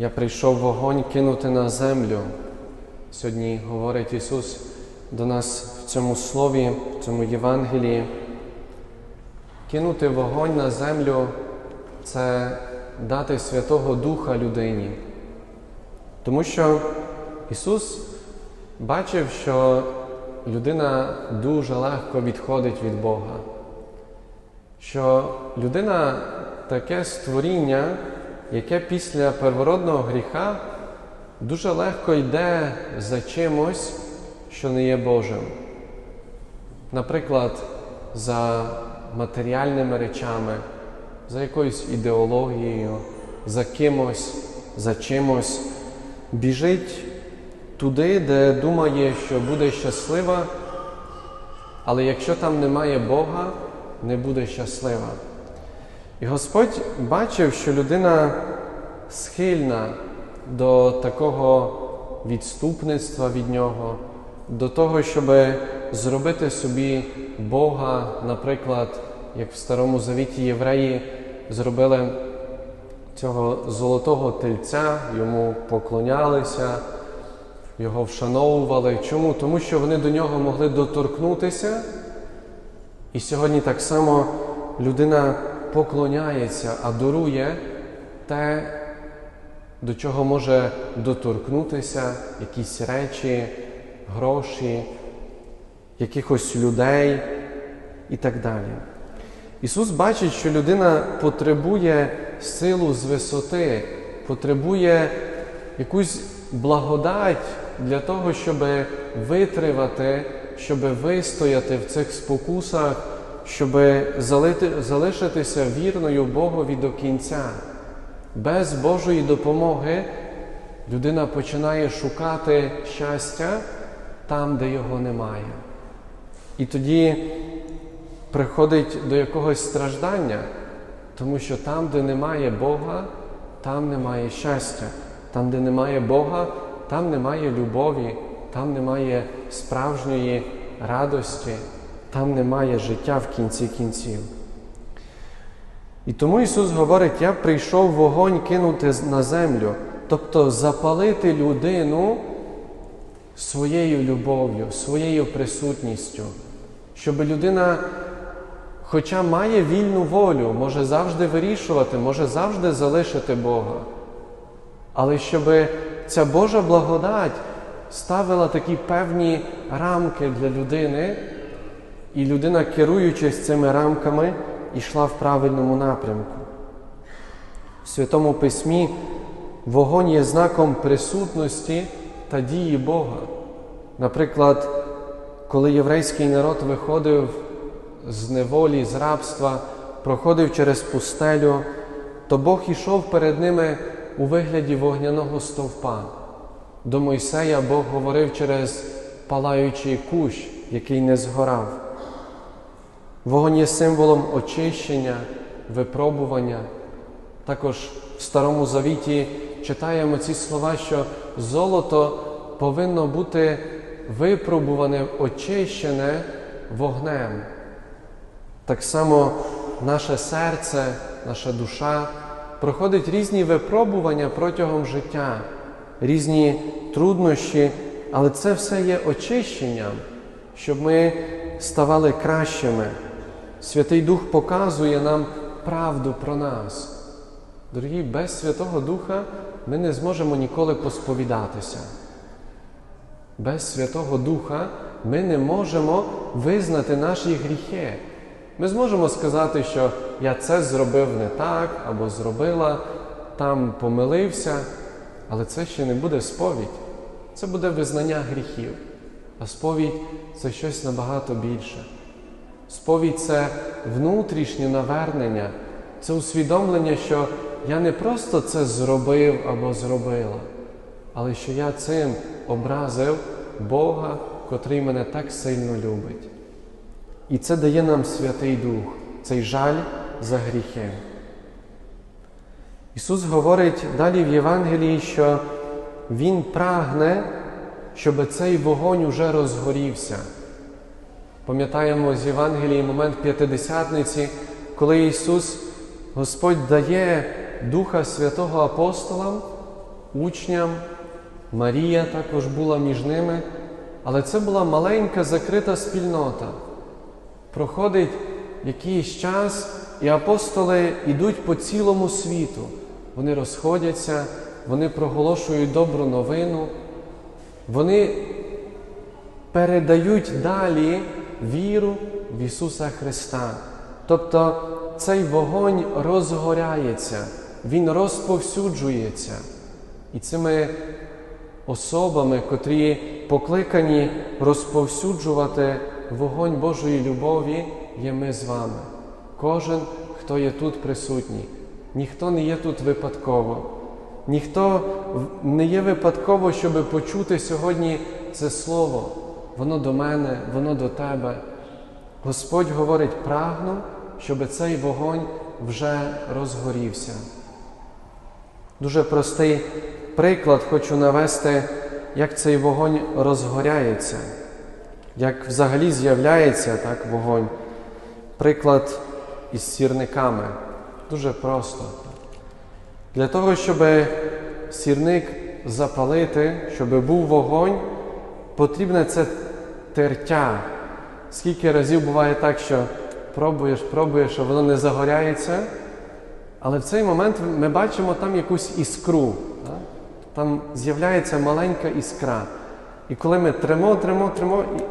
Я прийшов вогонь кинути на землю. Сьогодні говорить Ісус до нас в цьому слові, в цьому Євангелії. Кинути вогонь на землю це дати Святого Духа людині. Тому що Ісус бачив, що людина дуже легко відходить від Бога, що людина таке створіння, яке після первородного гріха дуже легко йде за чимось, що не є Божим. Наприклад, за матеріальними речами, за якоюсь ідеологією, за кимось, за чимось, біжить туди, де думає, що буде щаслива, але якщо там немає Бога, не буде щаслива. І Господь бачив, що людина схильна до такого відступництва від нього, до того, щоб зробити собі Бога, наприклад, як в Старому Завіті євреї зробили цього золотого тельця, йому поклонялися, його вшановували. Чому? Тому що вони до нього могли доторкнутися. І сьогодні так само людина поклоняється, адорує те, до чого може доторкнутися, якісь речі, гроші, якихось людей і так далі. Ісус бачить, що людина потребує силу з висоти, потребує якусь благодать для того, щоб витривати, щоб вистояти в цих спокусах, щоб залишитися вірною Богові до кінця. Без Божої допомоги людина починає шукати щастя там, де його немає. І тоді приходить до якогось страждання, тому що там, де немає Бога, там немає щастя, там, де немає Бога, там немає любові, там немає справжньої радості, там немає життя в кінці кінців. І тому Ісус говорить: Я прийшов вогонь кинути на землю, тобто запалити людину своєю любов'ю, своєю присутністю, щоб людина, хоча має вільну волю, може завжди вирішувати, може завжди залишити Бога, але щоб ця Божа благодать ставила такі певні рамки для людини, і людина, керуючись цими рамками, йшла в правильному напрямку. В Святому Письмі вогонь є знаком присутності та дії Бога. Наприклад, коли єврейський народ виходив з неволі, з рабства, проходив через пустелю, то Бог ішов перед ними у вигляді вогняного стовпа. До Мойсея Бог говорив через палаючий кущ, який не згорав. Вогонь є символом очищення, випробування. Також в Старому Завіті читаємо ці слова, що золото повинно бути випробуване, очищене вогнем. Так само наше серце, наша душа проходить різні випробування протягом життя, різні труднощі, але це все є очищенням, щоб ми ставали кращими. Святий Дух показує нам правду про нас. Дорогі, без Святого Духа ми не зможемо ніколи посповідатися. Без Святого Духа ми не можемо визнати наші гріхи. Ми зможемо сказати, що я це зробив не так або зробила, там помилився, але це ще не буде сповідь. Це буде визнання гріхів. А сповідь це щось набагато більше. Сповідь це внутрішнє навернення, це усвідомлення, що я не просто це зробив або зробила, але що я цим образив Бога, котрий мене так сильно любить. І це дає нам Святий Дух, цей жаль за гріхи. Ісус говорить далі в Євангелії, що Він прагне, щоб цей вогонь уже розгорівся. Пам'ятаємо з Євангелії момент п'ятидесятниці, коли Ісус, Господь дає Духа Святого апостолам, учням, Марія також була між ними, але це була маленька закрита спільнота. Проходить якийсь час, і апостоли йдуть по цілому світу. Вони розходяться, вони проголошують добру новину, вони передають далі віру в Ісуса Христа. Тобто цей вогонь розгоряється, він розповсюджується. І цими особами, котрі покликані розповсюджувати вогонь Божої любові, є ми з вами. Кожен, хто є тут присутній, ніхто не є тут випадково, ніхто не є випадково, щоб почути сьогодні це слово. Воно до мене, воно до тебе. Господь говорить, прагну, щоб цей вогонь вже розгорівся. Дуже простий приклад хочу навести, як цей вогонь розгоряється, як взагалі з'являється так, вогонь. Приклад із сірниками. Дуже просто. Для того, щоб сірник запалити, щоб був вогонь, потрібне це тертя. Скільки разів буває так, що пробуєш, пробуєш, а воно не загоряється. Але в цей момент ми бачимо там якусь іскру. Так? Там з'являється маленька іскра. І коли ми тремо, тремо, тремо, і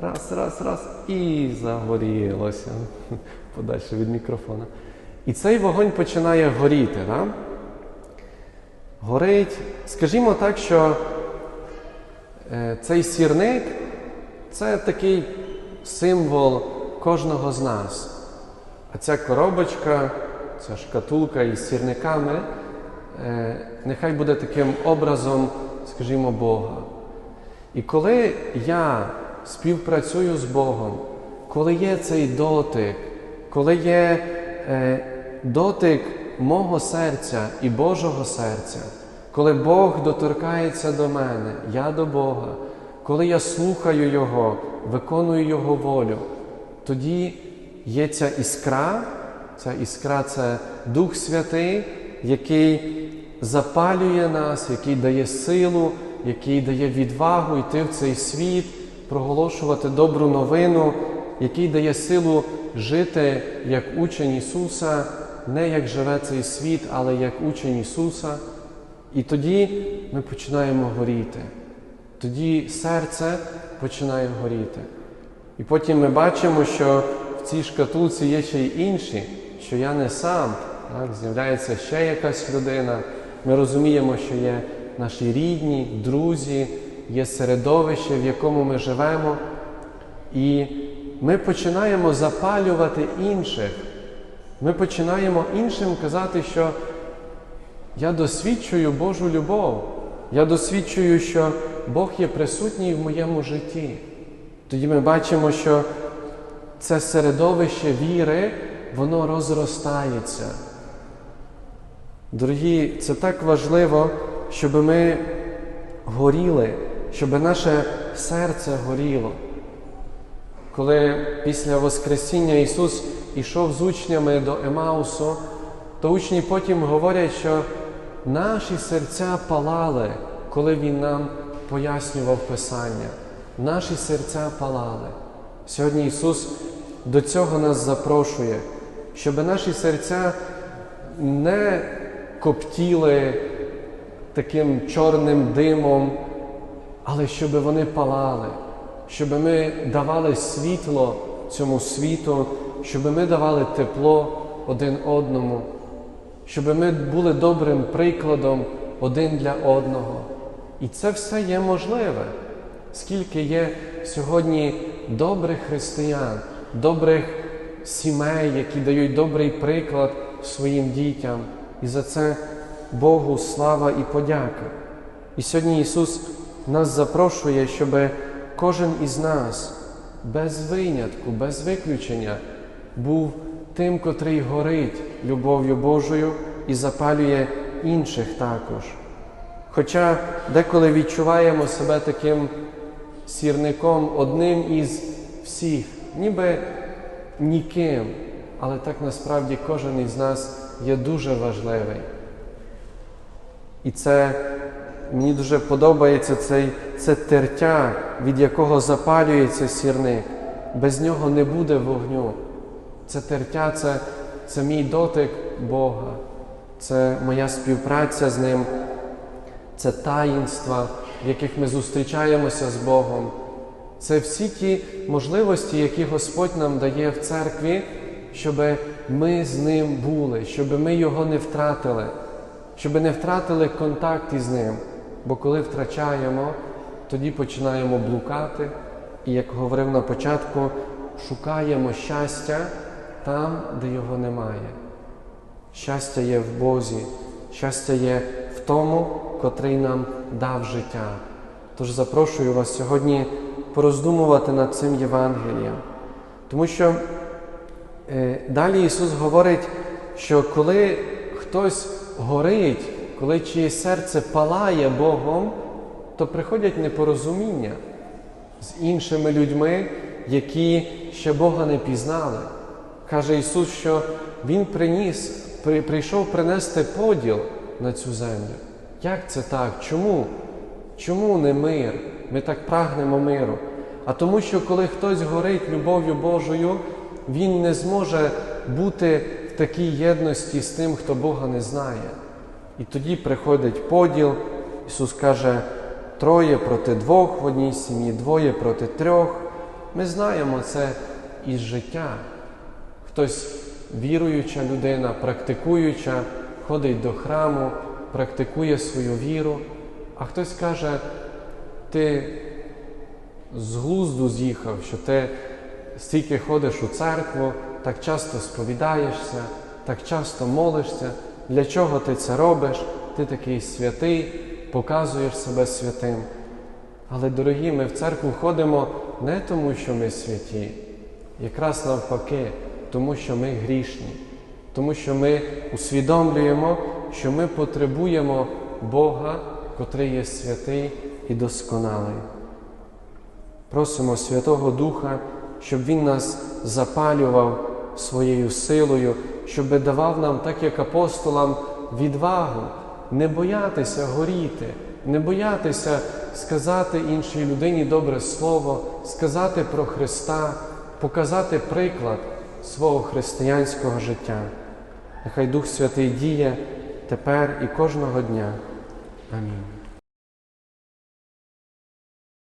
раз, раз, раз, і загорілося подальше від мікрофона. І цей вогонь починає горіти. Так? Горить, скажімо так, що е, цей сірник це такий символ кожного з нас. А ця коробочка, ця шкатулка із сірниками, е, нехай буде таким образом, скажімо, Бога. І коли я співпрацюю з Богом, коли є цей дотик, коли є е, дотик мого серця і Божого серця, коли Бог доторкається до мене, я до Бога, коли я слухаю Його, виконую Його волю, тоді є ця іскра, ця іскра це Дух Святий, який запалює нас, який дає силу, який дає відвагу йти в цей світ, проголошувати добру новину, який дає силу жити як учень Ісуса, не як живе цей світ, але як учень Ісуса. І тоді ми починаємо горіти. Тоді серце починає горіти. І потім ми бачимо, що в цій шкатулці є ще й інші, що я не сам. Так? З'являється ще якась людина. Ми розуміємо, що є наші рідні, друзі, є середовище, в якому ми живемо. І ми починаємо запалювати інших. Ми починаємо іншим казати, що я досвідчую Божу любов. Я досвідчую, що Бог є присутній в моєму житті. Тоді ми бачимо, що це середовище віри, воно розростається. Дорогі, це так важливо, щоб ми горіли, щоб наше серце горіло. Коли після Воскресіння Ісус ішов з учнями до Емаусу, то учні потім говорять, що наші серця палали, коли Він нам пояснював Писання. Наші серця палали. Сьогодні Ісус до цього нас запрошує, щоб наші серця не коптіли таким чорним димом, але щоб вони палали, щоб ми давали світло цьому світу, щоб ми давали тепло один одному, щоб ми були добрим прикладом один для одного. І це все є можливе, скільки є сьогодні добрих християн, добрих сімей, які дають добрий приклад своїм дітям. І за це Богу слава і подяка. І сьогодні Ісус нас запрошує, щоб кожен із нас без винятку, без виключення був тим, котрий горить любов'ю Божою і запалює інших також. Хоча деколи відчуваємо себе таким сірником, одним із всіх, ніби ніким, але так насправді кожен із нас є дуже важливий. І це мені дуже подобається цей, це тертя, від якого запалюється сірник. Без нього не буде вогню. Це тертя, це, це мій дотик Бога, це моя співпраця з Ним, це таїнства, в яких ми зустрічаємося з Богом. Це всі ті можливості, які Господь нам дає в церкві, щоб ми з ним були, щоб ми його не втратили, щоб не втратили контакт із ним. Бо коли втрачаємо, тоді починаємо блукати, і, як говорив на початку, шукаємо щастя там, де його немає. Щастя є в Бозі, щастя є в тому, котрий нам дав життя. Тож запрошую вас сьогодні пороздумувати над цим Євангелієм. Тому що е, далі Ісус говорить, що коли хтось горить, коли чиє серце палає Богом, то приходять непорозуміння з іншими людьми, які ще Бога не пізнали. Каже Ісус, що Він приніс, при, прийшов принести поділ на цю землю. Як це так? Чому? Чому не мир? Ми так прагнемо миру. А тому, що коли хтось горить любов'ю Божою, він не зможе бути в такій єдності з тим, хто Бога не знає. І тоді приходить поділ. Ісус каже, троє проти двох в одній сім'ї, двоє проти трьох. Ми знаємо це із життя. Хтось віруюча людина, практикуюча, ходить до храму, практикує свою віру, а хтось каже, ти з глузду з'їхав, що ти стільки ходиш у церкву, так часто сповідаєшся, так часто молишся. Для чого ти це робиш? Ти такий святий, показуєш себе святим. Але, дорогі, ми в церкву ходимо не тому, що ми святі, якраз навпаки, тому що ми грішні, тому що ми усвідомлюємо, що ми потребуємо Бога, котрий є святий і досконалий. Просимо Святого Духа, щоб Він нас запалював своєю силою, щоб давав нам, так як апостолам, відвагу, не боятися горіти, не боятися сказати іншій людині добре слово, сказати про Христа, показати приклад свого християнського життя. Нехай Дух Святий діє тепер і кожного дня. Амінь.